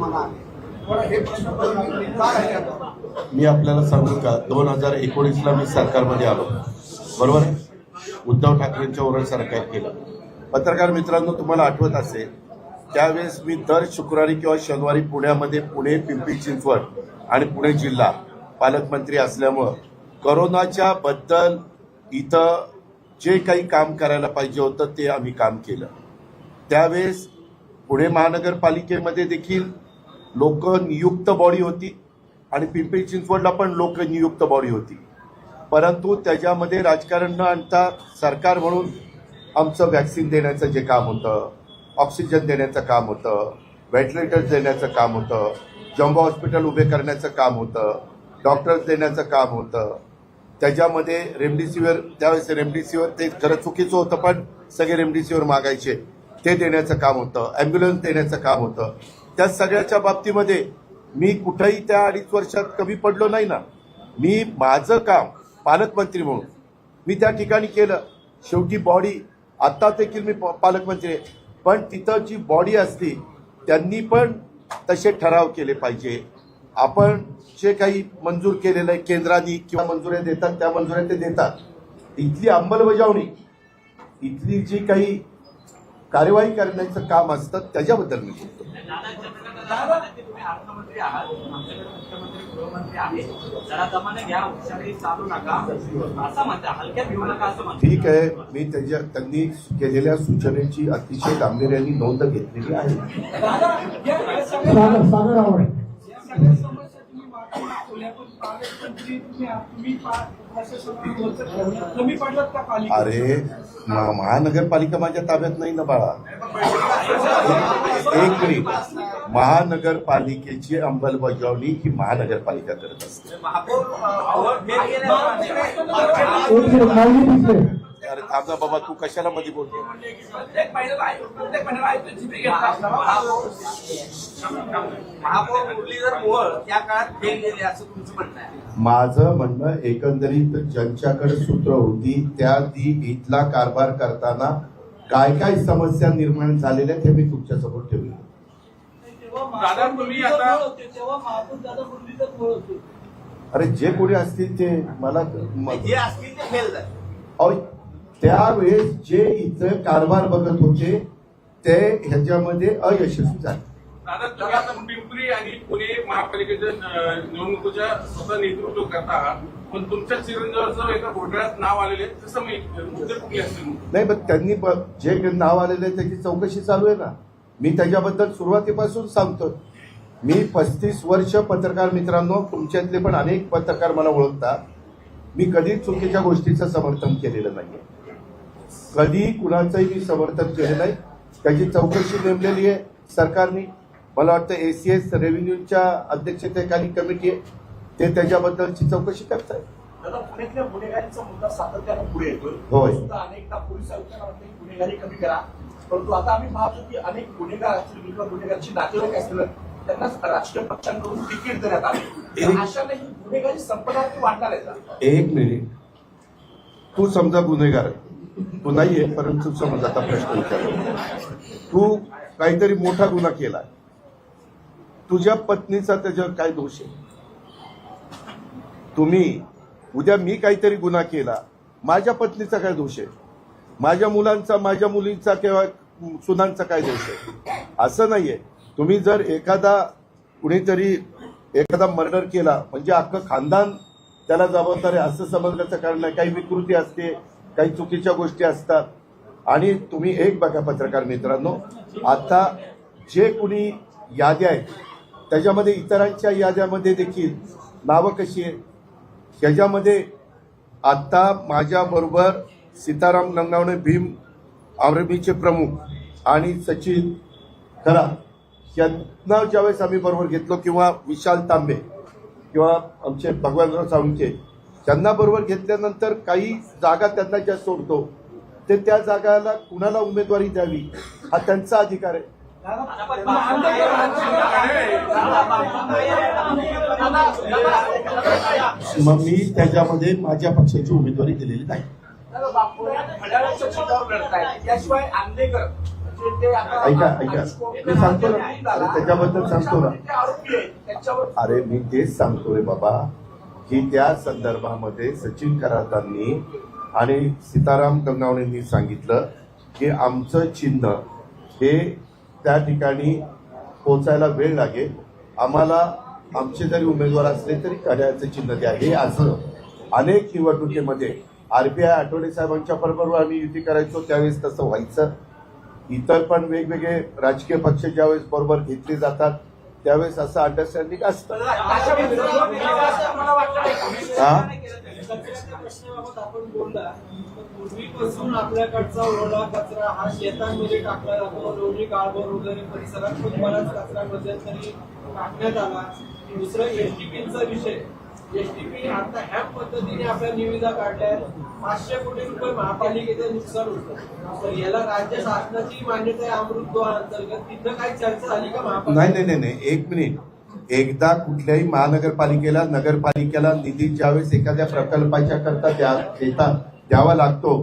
तुम्हाला मी आपल्याला सांगू का दोन हजार एकोणीसला मी सरकारमध्ये आलो. बरोबर? आहे? उद्धव ठाकरेंच्या ओरड सरकार केलं. पत्रकार मित्रांनो तुम्हाला आठवत असेल त्यावेळेस मी दर शुक्रवारी किंवा शनिवारी पुण्यामध्ये पुणे पिंपरी चिंचवड आणि पुणे जिल्हा पालकमंत्री असल्यामुळं करोनाच्या बद्दल इथं जे काही काम करायला पाहिजे होतं ते आम्ही काम केलं. त्यावेळेस पुणे महानगरपालिकेमध्ये देखील लोकनियुक्त बॉडी होती आणि पिंपरी चिंचवडला पण लोकनियुक्त बॉडी होती. परंतु त्याच्यामध्ये राजकारण न आणता सरकार म्हणून आमचं व्हॅक्सिन देण्याचं जे काम होतं ऑक्सिजन देण्याचं काम होतं व्हेंटिलेटर्स देण्याचं काम होतं जम्बो हॉस्पिटल उभे करण्याचं काम होतं डॉक्टर्स देण्याचं काम होतं. त्याच्यामध्ये रेमडेसिवीर त्यावेळेस रेमडेसिवीर ते खरं चुकीचं होतं पण सगळे रेमडेसिवीर मागायचे. ते देण्याचं काम होतं ॲम्ब्युलन्स देण्याचं काम होतं. त्या सगळ्याच्या बाबतीमध्ये मी कुठंही त्या अडीच वर्षात कमी पडलो नाही ना. मी माझं काम पालकमंत्री म्हणून मी त्या ठिकाणी केलं. शेवटी बॉडी आत्ता देखील मी प- पालकमंत्री आहे. पण तिथं जी बॉडी असती त्यांनी पण तसे ठराव केले पाहिजे. आपण जे काही मंजूर केलेलं आहे केंद्राने किंवा मंजुऱ्या देतात त्या मंजुऱ्या ते देतात. इथली अंमलबजावणी इथली जी काही कार्यवाही करण्याचं काम असतं त्याच्याबद्दल मी बोलतो. तुम्ही अर्थमंत्री आहात आमच्याकडे मुख्यमंत्री गृहमंत्री आहेत. जरा दमाने घ्या हुशारी चालू नका. असं म्हणता हलक्यात घेऊ नका असं म्हणता. ठीक आहे मी त्याच्या त्यांनी केलेल्या सूचनेची अतिशय गांभीर्याने नोंद घेतलेली आहे. अरे महानगरपालिका माझ्या ताब्यात नाही ना बाळा. एक मिनिट. महानगरपालिकेची अंमलबजावणी ही महानगरपालिका करत असते. अरे थांब ना बाबा तू कशाला मध्ये बोलतो माझं म्हणणं एकंदरीत ज्यांच्याकडे सूत्र होती त्या ती इथला कारभार करताना काय काय समस्या निर्माण झालेल्या ते मी तुमच्यासमोर ठेवले. दादा तुम्ही आता तेव्हा महापौर दादा मुरलीधर मोहोळ होते अरे जे कोणी असतील ते मला जे असतील ते फेल झाले. अहो, त्यावेळेस जे इथं कारभार बघत होते ते ह्याच्यामध्ये अयशस्वी झाले. दादा पिंपरी आणि पुणे महापालिकेच्या निवडणुकीच्या स्वतः नेतृत्व करता पण तुमच्या चिरंजीवाचं एका घोटाळ्यात नाव आलेले असतील नाही पण त्यांनी जे नाव आलेलं त्याची चौकशी चालू आहे ना. मी त्याच्याबद्दल सुरुवातीपासून सांगतो. मी पस्तीस वर्ष पत्रकार मित्रांनो तुमच्यातले पण अनेक पत्रकार मला ओळखतात. मी कधीच चुकीच्या गोष्टीचं समर्थन केलेलं नाहीये. कधी कुणाचंही मी समर्थन केलं नाही. त्याची चौकशी नेमलेली आहे सरकारने. मला वाटतं एसीएस रेव्हेन्यूच्या अध्यक्षतेखाली कमिटी आहे. ते त्याच्याबद्दलची चौकशी करतायत. दादा पुण्यातल्या गुन्हेगारीचा मुद्दा सातत्यानं पुढे येतोय. होय. सुद्धा अनेकदा पोलीस आयुक्तांना वाटतं की गुन्हेगारी कमी करा. परंतु आता आम्ही पाहतो की अनेक गुन्हेगार असतील किंवा गुन्हेगारची नातेवाईक असतील त्यांना राजकीय पक्षांकडून तिकीट देण्यात आले. एक- अशाने ही गुन्हेगारी संपणार की वाढणार आहे? एक मिनिट. तू समजा गुन्हेगार आहे. तू नाहीये परंतु समज आता प्रश्न विचार तू काहीतरी मोठा गुन्हा केला तुझ्या पत्नीचा त्याच्यावर काय दोष आहे? तुम्ही उद्या मी काहीतरी गुन्हा केला माझ्या पत्नीचा काय दोष आहे? माझ्या मुलांचा माझ्या मुलींचा किंवा सुनांचा काय दोष आहे? असं नाहीये. तुम्ही जर एखादा कुणीतरी एखादा मर्डर केला म्हणजे अख्खं खानदान त्याला जबाबदार आहे असं समजण्याचं कारण नाही. काही विकृती असते काही चुकीच्या गोष्टी असतात. आणि तुम्ही एक बघा पत्रकार मित्रांनो आता जे कुणी याद्या आहेत त्याच्यामध्ये इतरांच्या याद्यामध्ये देखील नावं कशी आहेत? ह्याच्यामध्ये आत्ता माझ्याबरोबर सीताराम नंगावणे भीम आर्मीचे प्रमुख आणि सचिन खरा यांना ज्यावेळेस आम्ही बरोबर घेतलो किंवा विशाल तांबे किंवा आमचे भगवानराव साळुंके त्यांना बरोबर घेतल्यानंतर काही जागा त्यांना ज्या सोडतो ते त्या जागाला कुणाला उमेदवारी द्यावी हा त्यांचा अधिकार आहे. मग मी त्याच्यामध्ये माझ्या पक्षाची उमेदवारी दिलेली नाही. ते ऐका ऐका. मी सांगतो ना. अरे त्याच्याबद्दल सांगतो ना. अरे मी तेच सांगतोय बाबा. की त्या संदर्भामध्ये सचिन करातांनी आणि सीताराम कंगावणींनी सांगितलं की आमचं चिन्ह हे त्या ठिकाणी पोचायला वेळ लागेल. आम्हाला आमचे जरी उमेदवार असले तरी कार्याचं चिन्ह द्या. हे असं अनेक निवडणुकीमध्ये आरबीआय आठवडे साहेबांच्या बरोबर आम्ही युती करायचो त्यावेळेस तसं व्हायचं. इतर पण वेगवेगळे राजकीय पक्ष ज्यावेळेस बरोबर घेतले जातात त्यावेळेस असं अंडरस्टँडिंग असतं पूर्वीपासून आपल्याकडचा ओला कचरा हा शेतांमध्ये टाकला जातो. लोणी काळभर वगैरे परिसरात पण बराच कचरा मध्यंतरी टाकण्यात आला. दुसरं एसटीपीचा विषय. एसटीपी आता ह्या पद्धतीने आपल्या निविदा काढल्या पाचशे कोटी रुपये महापालिकेचं नुकसान होतं. तर याला राज्य शासनाची मान्यता आहे अमृत अंतर्गत. तिथं काही चर्चा झाली का नाही महापालिका नाही नाही नाही. एक मिनिट. एकदा कुठल्याही महानगरपालिकेला नगरपालिकेला निधी ज्यावेळेस एखाद्या प्रकल्पाच्या करता द्या देता द्यावा लागतो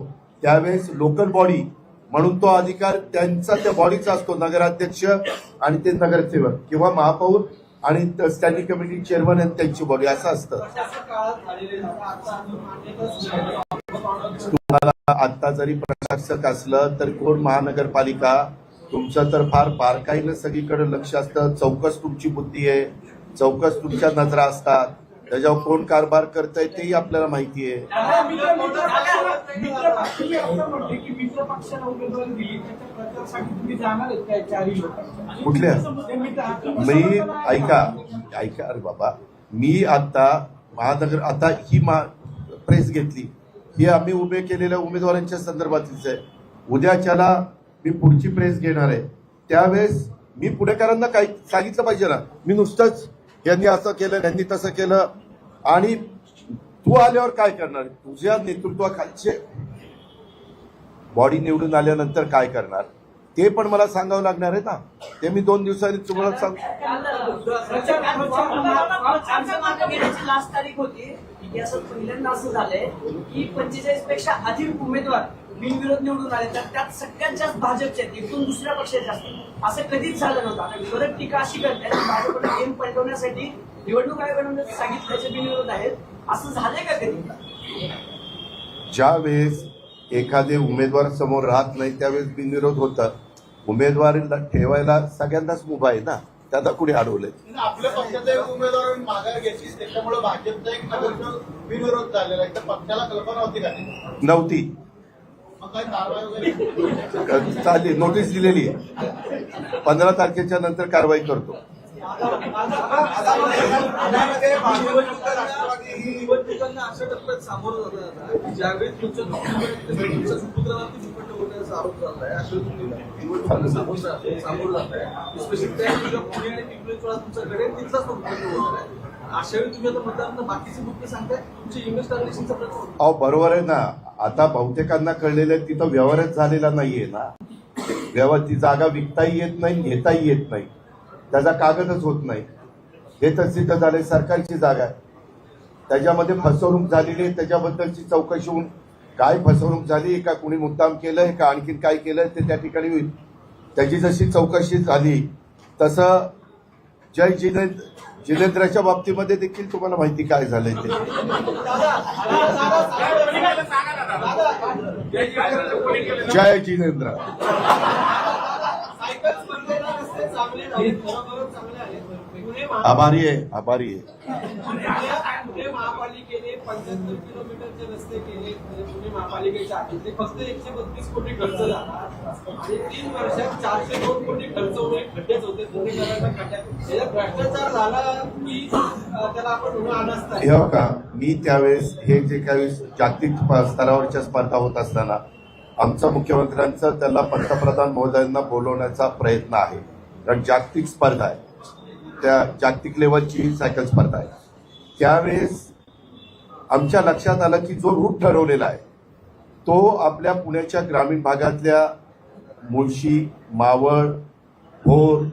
त्यावेळेस लोकल बॉडी म्हणून तो अधिकार त्यांचा त्या बॉडीचा असतो नगराध्यक्ष आणि ते नगरसेवक किंवा महापौर आणि स्टँडिंग कमिटी चेअरमन आणि त्यांची बॉडी असं असतं. तुम्हाला आता जरी प्रशासक असलं तर कोण महानगरपालिका तुमचं तर फार बारकाईनं सगळीकडे लक्ष असतं. चौकस तुमची बुद्धी आहे. चौकस तुमच्या नजरा असतात. त्याच्यावर कोण कारभार करतंय तेही आपल्याला माहिती आहे. कुठल्या? मित्र- मी ऐका ऐका अरे बाबा. मी आता महानगर आता ही मा प्रेस घेतली. ही आम्ही उभे केलेल्या उमेदवारांच्या संदर्भातलीच आहे. उद्याच्याला मी पुढची प्रेस घेणार आहे. त्यावेळेस मी पुढेकरांना काही सांगितलं पाहिजे ना. मी नुसतंच यांनी असं केलं त्यांनी तसं केलं. आणि तू आल्यावर काय करणार? तुझ्या नेतृत्वाखालचे बॉडी निवडून आल्यानंतर काय करणार? ते पण मला सांगावं लागणार आहे ना. ते मी दोन दिवसांनी तुम्हाला सांग पहिल्यांदा असं झालंय की पंचेचाळीसपेक्षा अधिक उमेदवार बिनविरोध निवडून आले तर त्यात सगळ्यात जास्त भाजपचे आहेत इथून दुसऱ्या पक्षाचे जास्त. असं कधीच झालं नव्हतं. आता विरोधक टीका अशी करतात की भाजपने गेम पलटवण्यासाठी निवडणूक आयोगाने सांगितल्याचे बिनविरोध आहेत असं झालंय का कधी? ज्या वेळेस एखादे उमेदवार समोर राहत नाही त्यावेळेस बिनविरोध होतं उमेदवारीला ठेवायला सगळ्यांनाच मुभा आहे ना? त्याला कुणी अडवलंय? आपल्या पक्षाचा एक उमेदवार माघार घेतली त्याच्यामुळे भाजपचा एक बिनविरोध झालेला आहे. तर पक्षाला कल्पना होती का? नव्हती मग काही कारवाई वगैरे चालेल. नोटीस दिलेली आहे. पंधरा तारखेच्या नंतर कारवाई करतो. अहो बरोबर आहे ना. आता बहुतेकांना कळलेलं आहे तिथं व्यवहारच झालेला नाहीये ना. व्यवहार ती जागा विकताही येत नाही घेताही येत नाही. त्याचा कागदच होत नाही. हे तर सिद्ध झाले सरकारची जागा आहे. त्याच्यामध्ये फसवणूक झालेली आहे त्याच्याबद्दलची चौकशी होऊन काय फसवणूक झाली का कुणी मुद्दाम केलंय का आणखीन काय केलंय ते त्या ठिकाणी होईल. त्याची जशी चौकशी झाली तसं जय जिने जिनेंद्राच्या बाबतीमध्ये देखील तुम्हाला माहिती काय झालंय ते? जय जिनेंद्र आभारी आहे आभारी आहे. महापालिकेने पंच्याहत्तर किलोमीटरचे रस्ते केले पुणे महापालिकेच्या फक्त एकशे बत्तीस कोटी खर्च झाला. आणि तीन वर्षात चारशे दोन कोटी खर्च होणे खड्डेच होते. म्हणजे भ्रष्टाचार झाला की त्याला आपण हे का मी त्यावेळेस हे जे काही जागतिक स्तरावरच्या स्पर्धा होत असताना आमचा मुख्यमंत्र्यांचा त्याला पंतप्रधान महोदयांना बोलवण्याचा प्रयत्न आहे. कारण जागतिक स्पर्धा आहे. त्या जागतिक लेवलची ही सायकल स्पर्धा आहे. त्यावेळेस आमच्या लक्षात आलं की जो रूट ठरवलेला आहे तो आपल्या पुण्याच्या ग्रामीण भागातल्या मुळशी मावळ भोर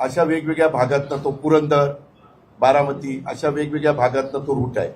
अशा वेगवेगळ्या भागातनं तो पुरंदर बारामती अशा वेगवेगळ्या भागातनं तो रूट आहे.